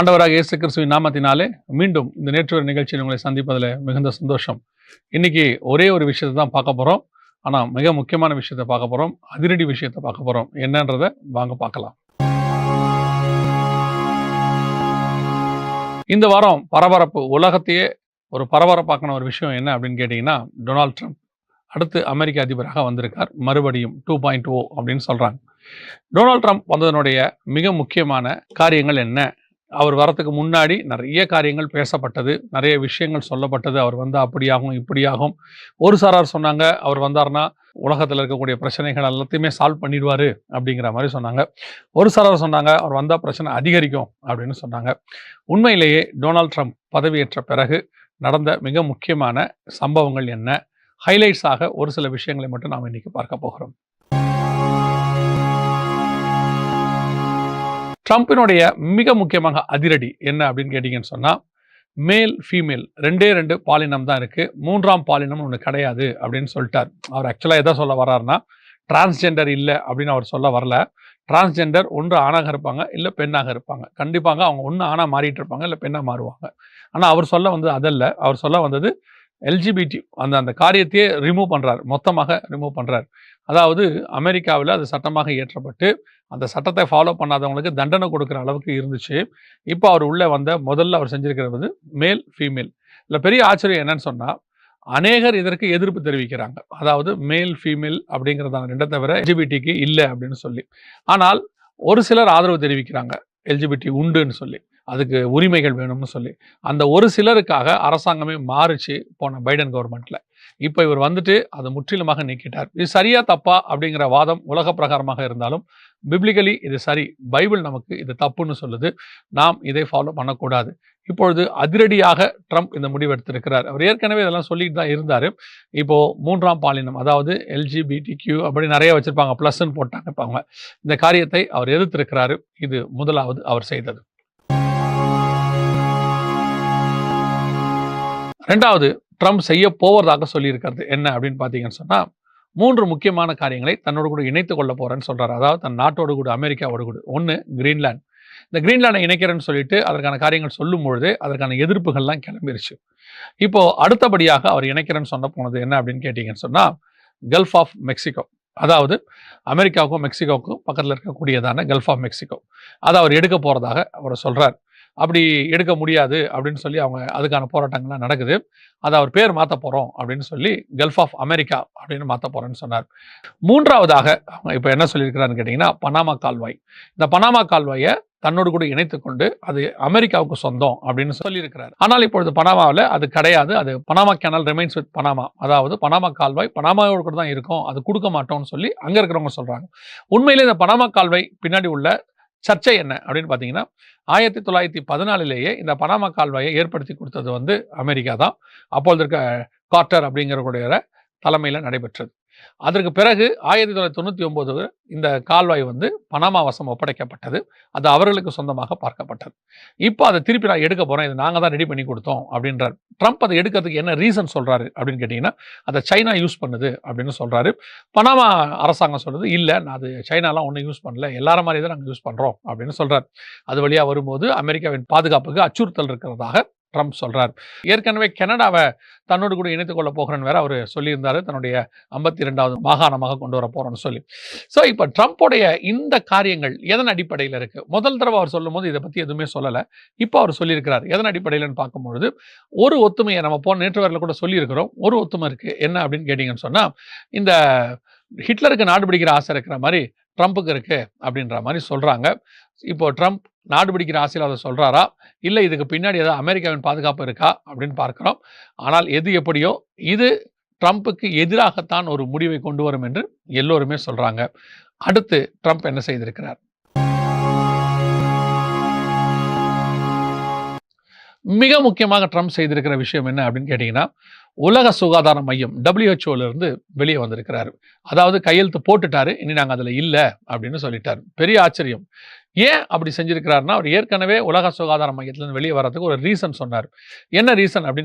ஆண்டவராக இயேசு கிறிஸ்துவின் நாமத்தினாலே மீண்டும் இந்த நேற்று ஒரு நிகழ்ச்சியில் உங்களை சந்திப்பதில் மிகுந்த சந்தோஷம். இன்னைக்கு ஒரே ஒரு விஷயத்தை தான் பார்க்க போகிறோம் ஆனால் மிக முக்கியமான விஷயத்தை பார்க்க போகிறோம் அதிரடி விஷயத்தை பார்க்க போகிறோம் என்னன்றதை வாங்க பார்க்கலாம். இந்த வாரம் பரபரப்பு உலகத்தையே ஒரு பரபரப்பாக்கின ஒரு விஷயம் என்ன அப்படின்னு கேட்டிங்கன்னா டொனால்ட் ட்ரம்ப். அடுத்து அமெரிக்க அதிபராக வந்திருக்கார். மறுபடியும் டூ பாயிண்ட் ஓ அப்படின்னு சொல்கிறாங்க டொனால்ட் ட்ரம்ப் வந்ததனுடைய மிக முக்கியமான காரியங்கள் என்ன? அவர் வரத்துக்கு முன்னாடி நிறைய காரியங்கள் பேசப்பட்டது நிறைய விஷயங்கள் சொல்லப்பட்டது. அவர் வந்து அப்படியாகும் இப்படியாகும் ஒரு சாரார் சொன்னாங்க அவர் வந்தார்னா உலகத்தில் இருக்கக்கூடிய பிரச்சனைகள் எல்லாத்தையுமே சால்வ் பண்ணிடுவார் அப்படிங்கிற மாதிரி சொன்னாங்க. ஒரு சாரார் சொன்னாங்க அவர் வந்தால் பிரச்சனை அதிகரிக்கும் அப்படின்னு சொன்னாங்க. உண்மையிலேயே டொனால்ட் ட்ரம்ப் பதவியேற்ற பிறகு நடந்த மிக முக்கியமான சம்பவங்கள் என்ன? ஹைலைட்ஸாக ஒரு சில விஷயங்களை மட்டும் நாம் இன்றைக்கி பார்க்க போகிறோம். ட்ரம்ப்பினுடைய மிக முக்கியமாக அதிரடி என்ன அப்படின்னு கேட்டிங்கன்னு சொன்னால் மேல் ஃபீமேல் ரெண்டே ரெண்டு பாலினம் தான் இருக்குது மூன்றாம் பாலினம் ஒன்று கிடையாது அப்படின்னு சொல்லிட்டார். அவர் ஆக்சுவலாக எதை சொல்ல வர்றாருன்னா டிரான்ஸ்ஜெண்டர் இல்லை அப்படின்னு அவர் சொல்ல வரல. டிரான்ஸ்ஜெண்டர் ஒன்று ஆணாக இருப்பாங்க இல்லை பெண்ணாக இருப்பாங்க. கண்டிப்பாக அவங்க ஒன்று ஆணாக மாறிட்டு இருப்பாங்க இல்லை பெண்ணாக மாறுவாங்க. ஆனால் அவர் சொல்ல வந்தது அதல்ல. அவர் சொல்ல வந்தது எல்ஜிபிடி அந்த அந்த காரியத்தையே ரிமூவ் பண்ணுறார் மொத்தமாக ரிமூவ் பண்ணுறார் அதாவது அமெரிக்காவில் அது சட்டமாக இயற்றப்பட்டு அந்த சட்டத்தை ஃபாலோ பண்ணாதவங்களுக்கு தண்டனை கொடுக்குற அளவுக்கு இருந்துச்சு. இப்போ அவர் உள்ளே வந்த முதல்ல அவர் செஞ்சுருக்கிறது மேல் ஃபீமேல் இல்லை பெரிய ஆச்சரியம் என்னன்னு சொன்னால் அநேகர் இதற்கு எதிர்ப்பு தெரிவிக்கிறாங்க. அதாவது மேல் ஃபீமேல் அப்படிங்கிறதான ரெண்டை தவிர எல்ஜிபிடிக்கு இல்லை அப்படின்னு சொல்லி. ஆனால் ஒரு சிலர் ஆதரவு தெரிவிக்கிறாங்க. எல்ஜிபிடி உண்டுன்னு சொல்லி. அதுக்கு உரிமைகள் வேணும்னு சொல்லி. அந்த ஒரு சிலருக்காக அரசாங்கமே மாறுச்சு போன பைடன் கவர்மெண்ட்ல. இப்போ இவர் வந்துட்டு அதை முற்றிலுமாக நீக்கிட்டார். இது சரியா தப்பா அப்படிங்கிற வாதம் உலக பிரகாரமாக இருந்தாலும் பிப்ளிக்கலி இது சரி பைபிள் நமக்கு இது தப்புன்னு சொல்லுது. நாம் இதை ஃபாலோ பண்ணக்கூடாது. இப்பொழுது அதிரடியாக ட்ரம்ப் இந்த முடிவு எடுத்திருக்கிறார். அவர் ஏற்கனவே இதெல்லாம் சொல்லிட்டு தான் இருந்தார். இப்போது மூன்றாம் பாலினம் அதாவது எல்ஜிபிடி கியூ அப்படி நிறைய வச்சுருப்பாங்க ப்ளஸ்ன்னு போட்டாங்க இப்போ அவங்க. இந்த காரியத்தை அவர் எதிர்த்திருக்கிறாரு. இது முதலாவது அவர் செய்தது. ரெண்டாவது ட்ரம்ப் செய்ய போவதாக சொல்லியிருக்கிறது என்ன அப்படின்னு பார்த்தீங்கன்னு சொன்னால் மூன்று முக்கியமான காரியங்களை தன்னோடு கூட இணைத்து கொள்ள போகிறேன்னு சொல்கிறார் அதாவது தன் நாட்டோடு கூட அமெரிக்காவோடு கூட. ஒன்று கிரீன்லாண்ட் இந்த கிரீன்லாண்டை இணைக்கிறேன்னு சொல்லிட்டு அதற்கான காரியங்கள் சொல்லும் பொழுது அதற்கான எதிர்ப்புகள்லாம் கிளம்பிருச்சு. இப்போ அடுத்தபடியாக அவர் இணைக்கிறேன்னு சொன்ன போனது என்ன அப்படின்னு கேட்டிங்கன்னு சொன்னால் கல்ஃப் ஆஃப் மெக்சிகோ அதாவது அமெரிக்காவுக்கும் மெக்சிகோவுக்கும் பக்கத்தில் இருக்கக்கூடியதான கல்ஃப் ஆஃப் மெக்சிகோ அதை அவர் எடுக்க போகிறதாக அவர் சொல்கிறார் அப்படி எடுக்க முடியாது அப்படின்னு சொல்லி அவங்க அதுக்கான போராட்டங்கள்லாம் நடக்குது. அதை அவர் பேர் மாற்ற போகிறோம் அப்படின்னு சொல்லி கல்ஃப் ஆஃப் அமெரிக்கா அப்படின்னு மாற்ற போகிறேன்னு சொன்னார். மூன்றாவதாக அவங்க இப்போ என்ன சொல்லியிருக்கிறான்னு கேட்டிங்கன்னா பனாமா கால்வாய். இந்த பனாமா கால்வாயை தன்னோடு கூட இணைத்து கொண்டு அது அமெரிக்காவுக்கு சொந்தம் அப்படின்னு சொல்லியிருக்கிறார். ஆனால் இப்பொழுது பனாமாவில் அது கிடையாது. அது Panama canal remains with Panama அதாவது பனாமா கால்வாய் பனாமாவோடு கூட தான் இருக்கும். அது கொடுக்க மாட்டோம்னு சொல்லி அங்கே இருக்கிறவங்க சொல்கிறாங்க உண்மையிலே இந்த பனாமா கால்வாய் பின்னாடி உள்ள சர்ச்சை என்ன அப்படின்னு பார்த்தீங்கன்னா ஆயிரத்தி தொள்ளாயிரத்தி பதினாலிலேயே இந்த பனாமா கால்வாயை ஏற்படுத்தி கொடுத்தது வந்து அமெரிக்கா தான். அப்பொழுது இருக்க கார்ட்டர் அப்படிங்கிறக்கூடிய தலைமையில் நடைபெற்றது. அதற்கு பிறகு ஆயிரத்தி தொள்ளாயிரத்தி தொண்ணூற்றி ஒன்பது இந்த கால்வாய் வந்து பனாமா வசம் ஒப்படைக்கப்பட்டது. அது அவர்களுக்கு சொந்தமாக பார்க்கப்பட்டது. இப்போ அதை திருப்பி நான் எடுக்க போகிறேன் இது நாங்கள் தான் ரெடி பண்ணி கொடுத்தோம் அப்படின்றார். ட்ரம்ப் அதை எடுக்கிறதுக்கு என்ன ரீசன் சொல்கிறாரு அப்படின்னு கேட்டிங்கன்னா அதை சைனா யூஸ் பண்ணுது அப்படின்னு சொல்கிறாரு பனாமா அரசாங்கம் சொல்கிறது இல்லை நான் அது சைனாலாம் ஒன்றும் யூஸ் பண்ணல. எல்லார மாதிரி தான் நாங்கள் யூஸ் பண்ணுறோம் அப்படின்னு சொல்கிறார் அது வழியாக வரும்போது அமெரிக்காவின் பாதுகாப்புக்கு அச்சுறுத்தல் இருக்கிறதாக ட்ரம்ப் சொல்கிறார் ஏற்கனவே கனடாவை தன்னோடு கூட இணைத்துக் கொள்ள போகிறேன்னு வேற அவர் சொல்லியிருந்தாரு. தன்னுடைய ஐம்பத்தி ரெண்டாவது மாகாணமாக கொண்டு வர போகிறோன்னு சொல்லி. ஸோ இப்போ ட்ரம்ப்போடைய இந்த காரியங்கள் எதன் அடிப்படையில் இருக்குது முதல் தடவை அவர் சொல்லும்போது இதை பற்றி எதுவுமே சொல்லலை. இப்போ அவர் சொல்லியிருக்கிறார். எதன் அடிப்படையில்னு பார்க்கும்பொழுது ஒரு ஒத்துமையை நம்ம போன நேற்று வரல கூட சொல்லியிருக்கிறோம். ஒரு ஒத்துமை இருக்குது என்ன அப்படின்னு கேட்டிங்கன்னு சொன்னால் இந்த ஹிட்லருக்கு நாடு பிடிக்கிற ஆசை இருக்கிற மாதிரி ட்ரம்ப்புக்கு இருக்குது அப்படின்ற மாதிரி சொல்கிறாங்க இப்போ ட்ரம்ப் நாடு பிடிக்கிற ஆசையில் அதை சொல்கிறாரா இல்லை இதுக்கு பின்னாடி ஏதாவது அமெரிக்காவின் பாதுகாப்பு இருக்கா? அப்படின்னு பார்க்குறோம். ஆனால் எது எப்படியோ இது ட்ரம்ப்புக்கு எதிராகத்தான் ஒரு முடிவை கொண்டு வரும் என்று எல்லோருமே சொல்கிறாங்க அடுத்து ட்ரம்ப் என்ன செய்திருக்கிறார்? மிக முக்கியமாக ட்ரம்ப் செய்திருக்கிற விஷயம் என்ன அப்படின்னு கேட்டிங்கன்னா உலக சுகாதார மையம் டபிள்யூஹெச்ஓலேருந்து வெளியே வந்திருக்கிறாரு. அதாவது கையெழுத்து போட்டுட்டாரு இனி நாங்கள் அதில் இல்லை அப்படின்னு சொல்லிட்டாரு. பெரிய ஆச்சரியம். ஏன் அப்படி செஞ்சிருக்கிறாருன்னா அவர் ஏற்கனவே உலக சுகாதார மையத்திலேருந்து வெளியே வர்றதுக்கு ஒரு ரீசன் சொன்னார். என்ன ரீசன் அப்படின்னு